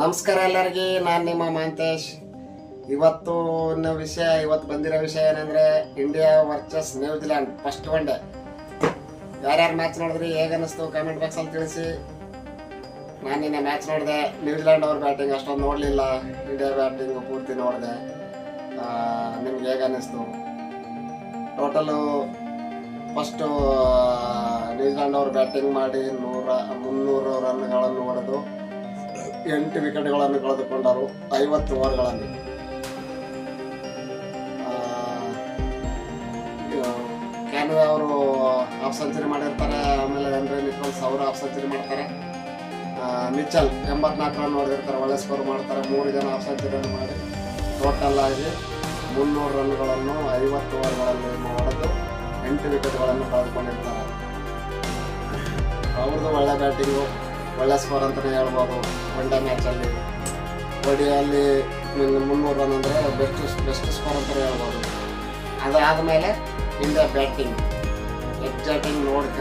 ನಮಸ್ಕಾರ ಎಲ್ಲರಿಗೆ, ನಾನು ನಿಮ್ಮ ಮಾಂತೇಶ್. ಇವತ್ತು ವಿಷಯ, ಇವತ್ತು ಬಂದಿರೋ ವಿಷಯ ಏನಂದ್ರೆ India versus New Zealand first one day ಯಾರ್ಯಾರು ಮ್ಯಾಚ್ ನೋಡಿದ್ರಿ, ಹೇಗೆ ಅನ್ನಿಸ್ತು ಬಾಕ್ಸ್ ಬಾಕ್ಸಲ್ಲಿ ತಿಳಿಸಿ. ನಾನು ನಿನ್ನೆ ಮ್ಯಾಚ್ ನೋಡಿದೆ ನ್ಯೂಜಿಲ್ಯಾಂಡ್ ಅವ್ರ ಬ್ಯಾಟಿಂಗ್ ಅಷ್ಟೊಂದು ನೋಡಲಿಲ್ಲ. ಇಂಡಿಯಾ ಬ್ಯಾಟಿಂಗ್ ಪೂರ್ತಿ ನೋಡಿದೆ. ನಿಮ್ಗೆ ಹೇಗೆ ಅನ್ನಿಸ್ತು? ಟೋಟಲು ಫಸ್ಟು ನ್ಯೂಜಿಲ್ಯಾಂಡ್ ಅವರು ಬ್ಯಾಟಿಂಗ್ ಮಾಡಿ ನೂರ, ಮುನ್ನೂರು ರನ್ಗಳನ್ನು ಹೊಡೆದು ಎಂಟು ವಿಕೆಟ್ಗಳನ್ನು ಕಳೆದುಕೊಂಡರು, ಐವತ್ತು ಓವರ್ಗಳಲ್ಲಿ. ಕ್ಯಾನ್ವೆ ಅವರು ಹಾಫ್ ಸೆಂಚುರಿ ಮಾಡಿರ್ತಾರೆ, ಆಮೇಲೆ ಅಂದರೆ ನಿಕೋಲ್ಸ್ ಅವರು ಹಾಫ್ ಸೆಂಚುರಿ ಮಾಡ್ತಾರೆ. ಮಿಚಲ್ ಎಂಬತ್ನಾಲ್ಕು ರನ್ ಹೊಡೆದಿರ್ತಾರೆ, ಒಳ್ಳೆ ಸ್ಕೋರ್ ಮಾಡ್ತಾರೆ, ಮೂರು ಜನ ಹಾಫ್ ಸೆಂಚುರಿಯನ್ನು ಮಾಡಿ. ಟೋಟಲ್ ಆಗಿ ಮುನ್ನೂರು ರನ್ಗಳನ್ನು ಐವತ್ತು ಓವರ್ಗಳಲ್ಲಿ ಹೊಡೆದು ಎಂಟು ವಿಕೆಟ್ಗಳನ್ನು ಕಳೆದುಕೊಂಡಿರ್ತಾರೆ. ಅವ್ರದ್ದು ಒಳ್ಳೆ ಬ್ಯಾಟಿಂಗು. ಒಳ್ಳೆ ಸ್ಕೋರ್ ಅಂತಲೇ ಹೇಳ್ಬೋದು. ಒನ್ ಡೇ ಮ್ಯಾಚಲ್ಲಿ ಒಡಿಯಲ್ಲಿ ಮುನ್ನೂರು ರನ್ ಅಂದರೆ ಬೆಸ್ಟ್ ಬೆಸ್ಟ್ ಸ್ಕೋರ್ ಅಂತಲೇ ಹೇಳ್ಬೋದು. ಅದಾದಮೇಲೆ ಇಂಡಿಯಾ ಬ್ಯಾಟಿಂಗ್ ಎಕ್ಸೈಟಿಂಗ್ ನೋಡ್ಕ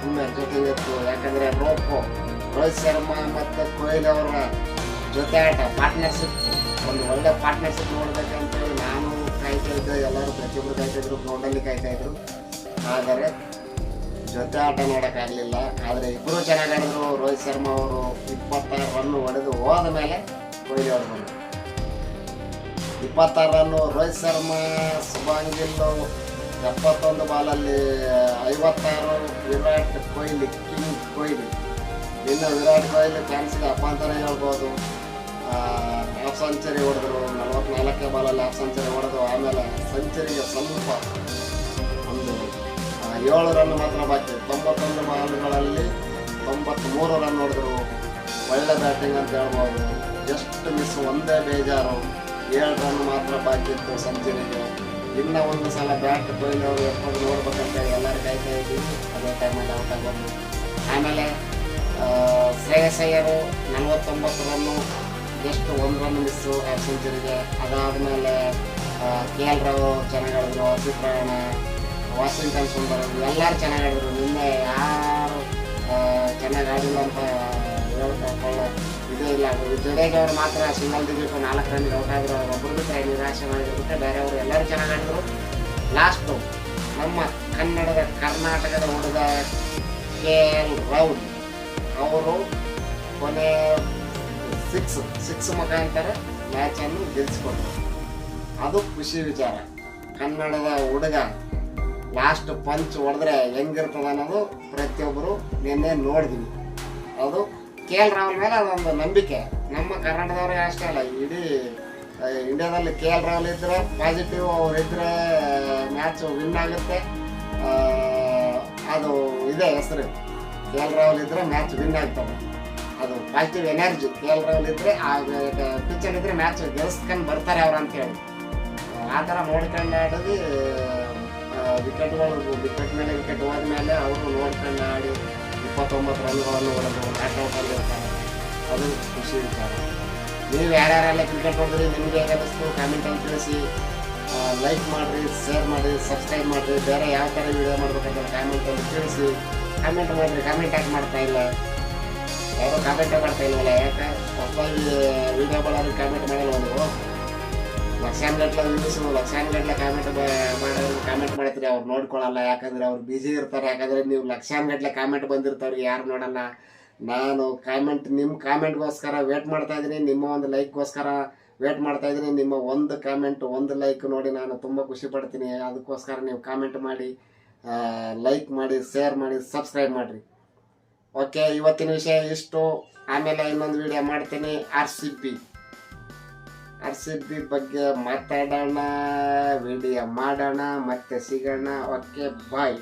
ತುಂಬ ಎಕ್ಸೈಟಿಂಗ್ ಇತ್ತು. ಯಾಕಂದರೆ ರೋಪು ರೋಹಿತ್ ಶರ್ಮಾ ಮತ್ತು ಕೊಹ್ಲಿ ಅವರ ಜೊತೆ ಆಟ ಪಾರ್ಟ್ನರ್ಶಿಪ್ ಒಂದು ಒಳ್ಳೆ ಪಾರ್ಟ್ನರ್ಶಿಪ್ ನೋಡಬೇಕಂತೇಳಿ ನಾನು ಕಾಯ್ತಾ ಇದ್ದೆ. ಎಲ್ಲರೂ ಪ್ರತಿಯೊಬ್ಬರು ಕಾಯ್ತಾಯಿದ್ರು ಗ್ರೌಂಡಲ್ಲಿ ಕಾಯ್ತಾ ಇದ್ರು. ಆದರೆ ಜೊತೆ ಆಟ ನೋಡೋಕ್ಕಾಗಲಿಲ್ಲ ಆದರೆ ಇಬ್ಬರು ಚೆನ್ನಾಗಿ ಆಡಿದ್ರು ರೋಹಿತ್ ಶರ್ಮಾ ಅವರು ಇಪ್ಪತ್ತಾರು ರನ್ ಹೊಡೆದು ಹೋದ ಮೇಲೆ ಕೊಹ್ಲಿ ಅವರು ಬಂದರು. ಇಪ್ಪತ್ತಾರು ರನ್ನು ರೋಹಿತ್ ಶರ್ಮಾ ಸುಭಾಂಗಿಲ್ ಗಿಲ್ ಎಪ್ಪತ್ತೊಂದು ಬಾಲಲ್ಲಿ ಐವತ್ತಾರು, ವಿರಾಟ್ ಕೊಹ್ಲಿ, ಕಿಂಗ್ ಕೊಹ್ಲಿ. ಇನ್ನು ವಿರಾಟ್ ಕೊಹ್ಲಿ ಫ್ಯಾನ್ಸ್ಗೆ ಅಪ್ಪ ಅಂತಲೇ ಹೇಳ್ಬೋದು. ಹಾಫ್ ಸೆಂಚುರಿ ಹೊಡೆದ್ರು, ನಲವತ್ನಾಲ್ಕೇ ಬಾಲಲ್ಲಿ ಹಾಫ್ ಸೆಂಚುರಿ ಹೊಡೆದು, ಆಮೇಲೆ ಸೆಂಚುರಿಗೆ ಸ್ವಲ್ಪ ಏಳು ರನ್ ಮಾತ್ರ ಬಾಕಿ. ತೊಂಬತ್ತೊಂದು ಬಾಲ್ಗಳಲ್ಲಿ ತೊಂಬತ್ತ್ಮೂರು ರನ್ ಹೊಡೆದ್ರು. ಒಳ್ಳೆ ಬ್ಯಾಟಿಂಗ್ ಅಂತ ಹೇಳ್ಬೋದು. ಜಸ್ಟ್ ಮಿಸ್ ಒಂದೇ ಬೇಜಾರು. ಏಳು ರನ್ ಮಾತ್ರ ಬಾಕಿ ಇತ್ತು ಸೆಂಚುರಿಗೆ ಇನ್ನೂ ಒಂದು ಸಲ ಬ್ಯಾಟ್ ಕೊಹ್ಲಿ ಅವರು ಎತ್ಕೊಂಡು ನೋಡ್ಬೇಕಂತ ಎಲ್ಲರೂ ಕಾಯ್ತಾ ಇದ್ವಿ ಅದೇ ಟೈಮಲ್ಲಿ ಔಟ್ ಆಗೋದು. ಆಮೇಲೆ ಆ, ಶ್ರೇಯಸ್ ಅಯ್ಯರು ನಲವತ್ತೊಂಬತ್ತು ರನ್ನು ಜಸ್ಟ್ ಒಂದು ರನ್ ಮಿಸ್ಸು ಸೆಂಚುರಿಗೆ ಅದಾದಮೇಲೆ ಕೆ ಎಲ್ ರಾವ್ ಚೆನ್ನಾಗಿ ಹೇಳಿದ್ರು ರಾಣ ವಾಷಿಂಗ್ಟನ್ ಸುಂದರ್ ಎಲ್ಲರೂ ಚೆನ್ನಾಗಿ ಆಡಿದ್ರು. ನಿನ್ನೆ ಯಾರು ಚೆನ್ನಾಗಿ ಆಡಿಲ್ಲ ಅಂತ ಹೇಳ್ಕೊಳ್ಳೋ ಇದೇ ಇಲ್ಲ. ಜಡೇಜವರು ಮಾತ್ರ ಸಿಂಗಲ್ ಡಿಜಿಟ್ ನಾಲ್ಕು ರನ್ ಔಟ್ ಆಗಿರೋ ಒಬ್ಬರು ಬಿಟ್ಟರೆ ನಿರಾಶೆ ಮಾಡಿದ್ರು ಬಿಟ್ಟರೆ ಬೇರೆಯವರು ಎಲ್ಲರೂ ಚೆನ್ನಾಗಿ ಆಡಿದ್ರು. ಲಾಸ್ಟು ನಮ್ಮ ಕನ್ನಡದ, ಕರ್ನಾಟಕದ ಹುಡುಗ ಕೆ ಎಲ್ ರೌಲ್ ಅವರು ಕೊನೆ ಸಿಕ್ಸ್ ಸಿಕ್ಸ್ ಮುಖಾಂತರ ಮ್ಯಾಚನ್ನು ಗೆಲ್ಲಿಸ್ಕೊಂಡ್ರು ಅದು ಖುಷಿ ವಿಚಾರ. ಕನ್ನಡದ ಹುಡುಗ ಲಾಸ್ಟ್ ಪಂಚ್ ಹೊಡೆದ್ರೆ ಹೆಂಗಿರ್ತದೆ ಅನ್ನೋದು ಪ್ರತಿಯೊಬ್ಬರು ನಿನ್ನೆ ನೋಡಿದ್ವಿ. ಅದು ಕೆ ಎಲ್ ರಾಹುಲ್ ಮೇಲೆ ಅದೊಂದು ನಂಬಿಕೆ. ನಮ್ಮ ಕರ್ನಾಟಕದವ್ರಿಗೆ ಅಷ್ಟೇ ಅಲ್ಲ, ಇಡೀ ಇಂಡಿಯಾದಲ್ಲಿ ಕೆ ಎಲ್ ರಾಹುಲ್ ಇದ್ದರೆ ಪಾಸಿಟಿವ್ ಅವ್ರು ಇದ್ದರೆ ಮ್ಯಾಚ್ ವಿನ್ ಆಗುತ್ತೆ. ಅದು ಇದೆ ಹೆಸರು. ಕೆ ಎಲ್ ರಾಹುಲ್ ಇದ್ದರೆ ಮ್ಯಾಚ್ ವಿನ್ ಆಗ್ತವೆ ಅದು positive energy K L Rahul ಇದ್ದರೆ ಆ ಪಿಚ್ಚಲ್ಲಿ ಇದ್ದರೆ ಮ್ಯಾಚ್ ಗೆಲ್ಸ್ಕೊಂಡು ಬರ್ತಾರೆ ಅವ್ರು ಅಂತೇಳಿ. ಆ ಥರ ನೋಡ್ಕೊಂಡು ಆಡಿದ್ವಿ ವಿಕೆಟ್ಗಳು ವಿಕೆಟ್ ಮೇಲೆ ವಿಕೆಟ್ ಹೋದ್ಮೇಲೆ ಅವರು ನೋಡ್ಕೊಂಡು ಆಡಿ ಇಪ್ಪತ್ತೊಂಬತ್ತು ರನ್ಗಳನ್ನು ಹೊಡೆದು ಔಟ್ ಆಗಿರ್ತಾರೆ ಅದು ಖುಷಿ ವಿಚಾರ ನೀವು ಯಾರ್ಯಾರೆಲ್ಲ ಕ್ರಿಕೆಟ್ ನೋಡಿದ್ರಿ, ನಿಮಗೆ ಹೇಗಿಸ್ತು ಕಾಮೆಂಟಲ್ಲಿ ತಿಳಿಸಿ. ಲೈಕ್ ಮಾಡಿರಿ ಶೇರ್ ಮಾಡಿ ಸಬ್ಸ್ಕ್ರೈಬ್ ಮಾಡಿರಿ. ಬೇರೆ ಯಾವ ಥರ ವಿಡಿಯೋ ಮಾಡ್ಬೇಕಂತ ಕಾಮೆಂಟಲ್ಲಿ ತಿಳಿಸಿ. ಕಾಮೆಂಟ್ ಮಾಡಿರಿ ಕಾಮೆಂಟ್ ಯಾಕೆ ಮಾಡ್ತಾ ಇಲ್ಲ? ಯಾರೋ ಕಾಮೆಂಟೇ ಮಾಡ್ತಾ ಇಲ್ಲ ಯಾಕೆ? ಹೊಸದಾಗಿ ವಿಡಿಯೋ ಕಾಮೆಂಟ್ ಮಾಡಲ್ಲ ನೀವು ಲಕ್ಷಾನ್ಗಟ್ಲೆ ಲಕ್ಷಾನ್ ಗಟ್ಟಲೆ ಕಾಮೆಂಟ್ ಮಾಡೋರು ಮಾಡ್ತೀರಿ, ಅವ್ರು ನೋಡ್ಕೊಳ್ಳಲ್ಲ ಯಾಕಂದ್ರೆ ಅವ್ರು ಬಿಜಿ ಇರ್ತಾರೆ. ಯಾಕಂದ್ರೆ ನೀವು ಲಕ್ಷಾನ್ಗಟ್ಲೆ ಕಾಮೆಂಟ್ ಬಂದಿರ್ತಾವ್ರಿ, ಯಾರು ನೋಡಲ್ಲ. ನಾನು ಕಾಮೆಂಟ್ ನಿಮ್ಮ ಕಾಮೆಂಟ್ಗೋಸ್ಕರ ವೇಟ್ ಮಾಡ್ತಾ ಇದ್ದೀನಿ. ನಿಮ್ಮ ಒಂದು ಲೈಕ್ಗೋಸ್ಕರ ವೇಟ್ ಮಾಡ್ತಾ ಇದ್ದೀನಿ. ನಿಮ್ಮ ಒಂದು ಕಾಮೆಂಟ್ ಒಂದು ಲೈಕ್ ನೋಡಿ ನಾನು ತುಂಬ ಖುಷಿ ಪಡ್ತೀನಿ. ಅದಕ್ಕೋಸ್ಕರ ನೀವು ಕಾಮೆಂಟ್ ಮಾಡಿ ಲೈಕ್ ಮಾಡಿ ಶೇರ್ ಮಾಡಿ ಸಬ್ಸ್ಕ್ರೈಬ್ ಮಾಡಿರಿ. ಓಕೆ ಇವತ್ತಿನ ವಿಷಯ ಇಷ್ಟು. ಆಮೇಲೆ ಇನ್ನೊಂದು ವಿಡಿಯೋ ಮಾಡ್ತೀನಿ. ಆರ್ ಸಿ ಬಿ ಆರ್ ಬಗ್ಗೆ ಮಾತಾಡೋಣ ವಿಡಿಯೋ ಮಾಡೋಣ ಮತ್ತೆ ಸಿಗೋಣ. Okay bye